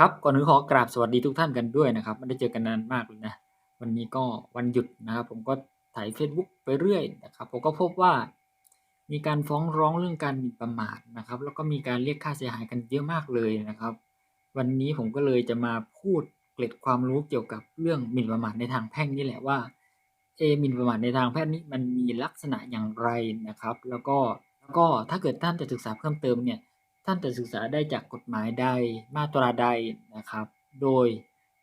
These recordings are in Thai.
ครับก่อนอื่นขอกราบสวัสดีทุกท่านกันด้วยนะครับไม่ได้เจอกันนานมากเลยนะวันนี้ก็วันหยุดนะครับ ผมก็ถ่ายเฟซบุ๊กไปเรื่อยนะครับผมก็พบว่า มีการฟ้องร้องเรื่องการหมิ่นประมาทนะครับ แล้วก็มีการเรียกค่าเสียหายกันเยอะมากเลยนะครับ วันนี้ผมก็เลยจะมาพูดเกร็ดความรู้เกี่ยวกับเรื่องหมิ่นประมาทในทางแพ่งนี่แหละว่าเอหมิ่นประมาทในทางแพ่งนี้มันมีลักษณะอย่างไรนะครับ แล้วก็แล้วก็ถ้าเกิดท่านจะศึกษาเพิ่มเติมเนี่ย ท่านจะศึกษาได้จากกฎหมายใดมาตราใดนะครับ โดย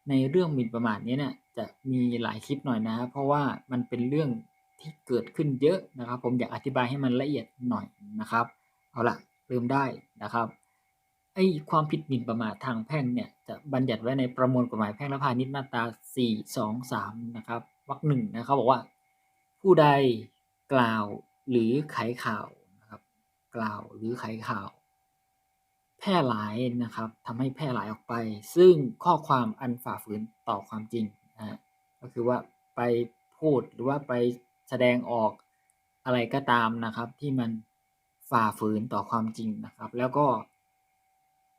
ในเรื่องหมิ่นประมาทนี้เนี่ยจะมีหลายคลิปหน่อยนะครับ เพราะว่ามันเป็นเรื่องที่เกิดขึ้นเยอะนะครับ ผมอยากอธิบายให้มันละเอียดหน่อยนะครับ เอาละเริ่มได้นะครับไอ้ความผิดหมิ่นประมาททางแพ่งเนี่ยจะบัญญัติไว้ในประมวลกฎหมายแพ่งและพาณิชย์มาตรา 4 2 3 นะครับวรรคหนึ่งนะครับบอกว่า ผู้ใดกล่าวหรือไขข่าวนะครับ กล่าวหรือไขข่าว แพร่หลายนะครับทำให้แพร่หลายออกไป ซึ่งข้อความอันฝ่าฝืนต่อความจริงนะก็คือว่าไปพูดหรือว่าไปแสดงออกอะไรก็ตามนะครับ ที่มันฝ่าฝืนต่อความจริงนะครับ แล้วก็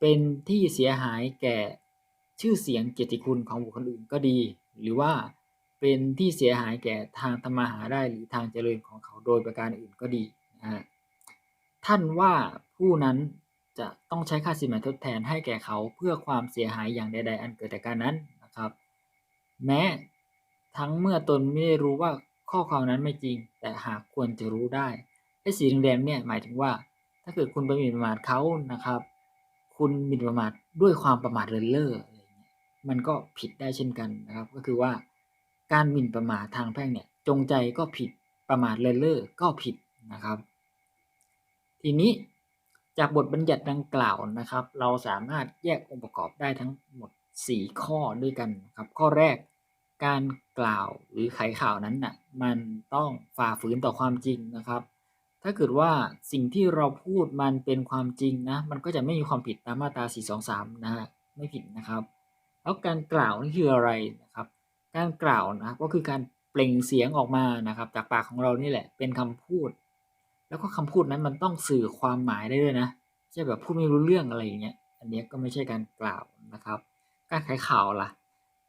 เป็นที่เสียหายแก่ชื่อเสียงเกียรติคุณของบุคคลอื่นก็ดี หรือว่าเป็นที่เสียหายแก่ทางธรรมาหาได้หรือทางเจริญของเขาโดยประการอื่นก็ดีนะท่านว่าผู้นั้น จะต้องใช้ค่าสินไหมทดแทนให้แก่เขาเพื่อความเสียหายอย่างใด ๆ อันเกิดจากการนั้นนะครับ แม้ทั้งเมื่อตนไม่รู้ว่าข้อความนั้นไม่จริง แต่หากควรจะรู้ได้ไอ้สีแดงเนี่ยหมายถึงว่า ถ้าเกิดคุณไปหมิ่นประมาทเขานะครับ คุณหมิ่นประมาทด้วยความประมาทเลินเล่อะไรเงี้ยมันก็ผิดได้เช่นกันนะครับ ก็คือว่า การหมิ่นประมาททางแพ่งเนี่ยจงใจก็ผิดประมาทเลินเล่อก็ผิดนะครับ ทีนี้ จากบทบัญญัติดังกล่าวนะครับ เราสามารถแยกองค์ประกอบได้ทั้งหมด 4 ข้อด้วยกันครับ ข้อแรกการกล่าวหรือไขข่าวนั้นน่ะมันต้องฝ่าฝืนต่อความจริงนะครับ ถ้าเกิดว่าสิ่งที่เราพูดมันเป็นความจริงนะมันก็จะไม่มีความผิดตามมาตรา 423 นะฮะไม่ผิดนะครับ แล้วการกล่าวนี่คืออะไรนะครับ การกล่าวนะก็คือการเปล่งเสียงออกมานะครับ จากปากของเรานี่แหละเป็นคำพูด แล้วก็คำพูดนั้นมันต้องสื่อความหมายได้ด้วยนะไม่ใช่แบบพูดไม่รู้เรื่องอะไรอย่างเงี้ย อันนี้ก็ไม่ใช่การกล่าวนะครับ การไขข่าวล่ะ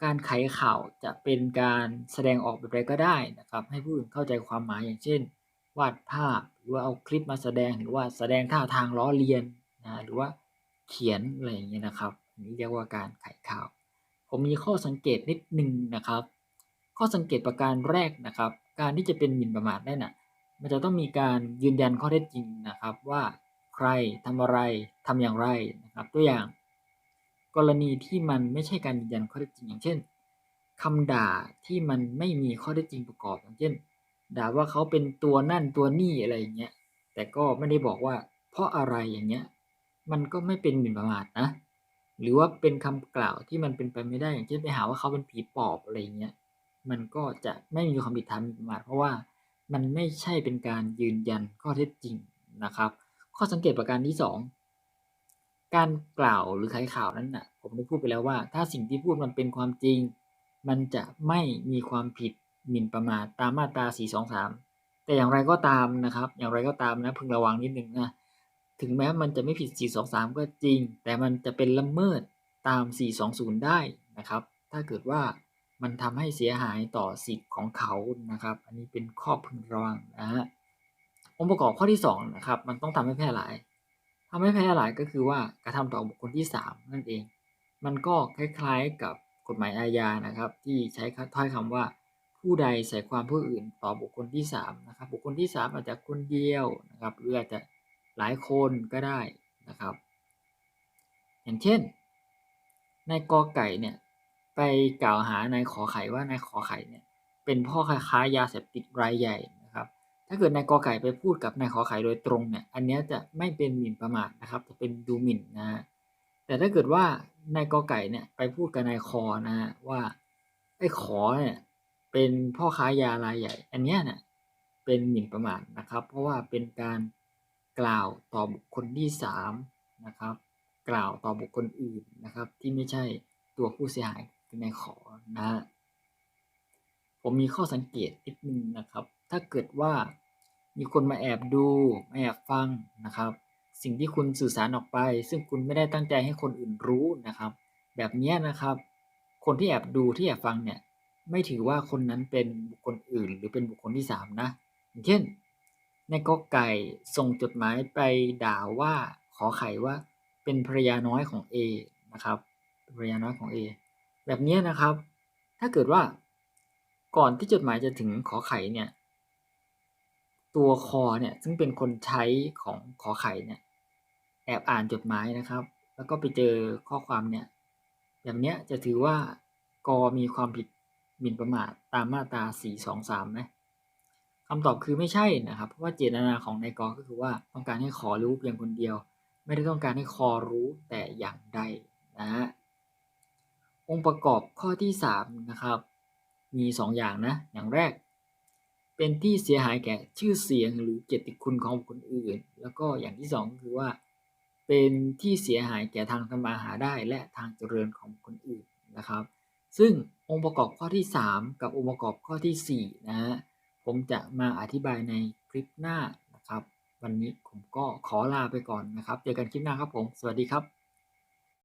การไขข่าวจะเป็นการแสดงออกแบบใดก็ได้นะครับ ให้ผู้อื่นเข้าใจความหมายอย่างเช่น วาดภาพหรือว่าเอาคลิปมาแสดงหรือว่าแสดงท่าทางล้อเลียนนะหรือว่าเขียนอะไรอย่างเงี้ยนะครับอันนี้เรียกว่าการไขข่าว ผมมีข้อสังเกตนิดนึงนะครับ ข้อสังเกตประการแรกนะครับ การที่จะเป็นหมิ่นประมาทได้น่ะ มันจะต้องมีการยืนยันข้อเท็จจริงนะครับ ว่าใครทำอะไรทำอย่างไรนะครับ ตัวอย่าง กรณีที่มันไม่ใช่การยืนยันข้อเท็จจริง อย่างเช่นคำด่าที่มันไม่มีข้อเท็จจริงประกอบ อย่างเช่น ด่าว่าเขาเป็นตัวนั่นตัวนี่อะไรอย่างเงี้ยแต่ก็ไม่ได้บอกว่า เพราะอะไรอย่างเงี้ยมันก็ไม่เป็นหมิ่นประมาทนะหรือว่าเป็นคำกล่าวที่มันเป็นไปไม่ได้อย่างเช่นไปหาว่าเขาเป็นผีปอบอะไรอย่างเงี้ยมันก็จะไม่มีความผิดฐานหมิ่นประมาทเพราะว่า มันไม่ใช่เป็นการยืนยันข้อเท็จจริงนะครับ ข้อสังเกตประการที่ 2 การกล่าวหรือไขข่าวนั้นน่ะผมได้พูดไปแล้วว่า ถ้าสิ่งที่พูดมันเป็นความจริง มันจะไม่มีความผิดหมิ่นประมาทตามมาตรา 423 แต่อย่างไรก็ตามนะครับ อย่างไรก็ตามนะพึงระวังนิดนึงนะถึงแม้มันจะไม่ผิด 423 ก็จริง แต่มันจะเป็นละเมิดตาม 420 ได้นะครับ ถ้าเกิดว่า มันทำให้เสียหายต่อสิทธิ์ของเขานะครับ อันนี้เป็นข้อพึงระวังนะฮะองค์ประกอบข้อที่2นะครับมันต้องทำให้แพร่หลายทำให้แพร่หลายก็คือว่ากระทำต่อบุคคลที่ 3 นั่นเอง มันก็คล้ายๆกับกฎหมายอาญานะครับ ที่ใช้ถ้อยคำว่าผู้ใดใส่ความผู้อื่นต่อบุคคลที่3นะครับบุคคลที่ 3 อาจจะคนเดียวนะครับหรืออาจจะหลายคนก็ได้นะครับ อย่างเช่นนายกอไก่เนี่ย ไปกล่าวหานายขอไข่ว่านายขอไข่เนี่ยเป็นพ่อค้ายาเสพติดรายใหญ่นะครับ ถ้าเกิดนายกอไก่ไปพูดกับนายขอไข่โดยตรงเนี่ย อันนี้จะไม่เป็นหมิ่นประมาทนะครับ จะเป็นดูหมิ่นนะฮะ แต่ถ้าเกิดว่านายกอไก่เนี่ยไปพูดกับนายคอนะฮะว่าไอ้ขอเนี่ยเป็นพ่อค้ายารายใหญ่ อันนี้เนี่ยเป็นหมิ่นประมาทนะครับ เพราะว่าเป็นการกล่าวต่อบุคคลที่สามนะครับ กล่าวต่อบุคคลอื่นนะครับ ที่ไม่ใช่ตัวผู้เสียหาย คือนายขอนะฮะผมมีข้อสังเกตนิดนึงนะครับ ถ้าเกิดว่ามีคนมาแอบดูมาแอบฟังนะครับ สิ่งที่คุณสื่อสารออกไป ซึ่งคุณไม่ได้ตั้งใจให้คนอื่นรู้นะครับ แบบนี้นะครับ คนที่แอบดูที่แอบฟังเนี่ยไม่ถือว่าคนนั้นเป็นบุคคลอื่น หรือเป็นบุคคลที่ 3 นะอย่างเช่นในกอไก่ส่งจดหมายไปด่าว่าขอไข่ว่าเป็นภรรยาน้อยของ A นะครับภรรยาน้อยของ A แบบนี้นะครับ ถ้าเกิดว่าก่อนที่จดหมายจะถึงขอไข่เนี่ย ตัวคอเนี่ยซึ่งเป็นคนใช้ของขอไข่เนี่ย แอบอ่านจดหมายนะครับ แล้วก็ไปเจอข้อความเนี่ยแบบนี้จะถือว่ากอมีความผิดหมิ่นประมาทตามมาตรา 423ไหมคำตอบคือไม่ใช่นะครับ เพราะว่าเจตนาของนายกก็คือว่าต้องการให้ขอรู้เพียงคนเดียว ไม่ได้ต้องการให้คอรู้แต่อย่างใดนะครับ องค์ประกอบข้อที่ 3 นะครับ มี 2 อย่างนะ อย่างแรก เป็นที่เสียหายแก่ชื่อเสียงหรือเกียรติคุณของคคลอื่น แล้วก็อย่างที่ 2 คือว่า เป็นที่เสียหายแก่ทางทำมาหาได้และทางเจริญของคคลอื่นนะครับ ซึ่งองค์ประกอบข้อที่ 3 กับองค์ประกอบข้อที่ 4 นะครับผมจะมาอธิบายในคลิปหน้านะครับ วันนี้ผมก็ขอลาไปก่อนนะครับ เจอกันคลิปหน้าครับผม สวัสดีครับ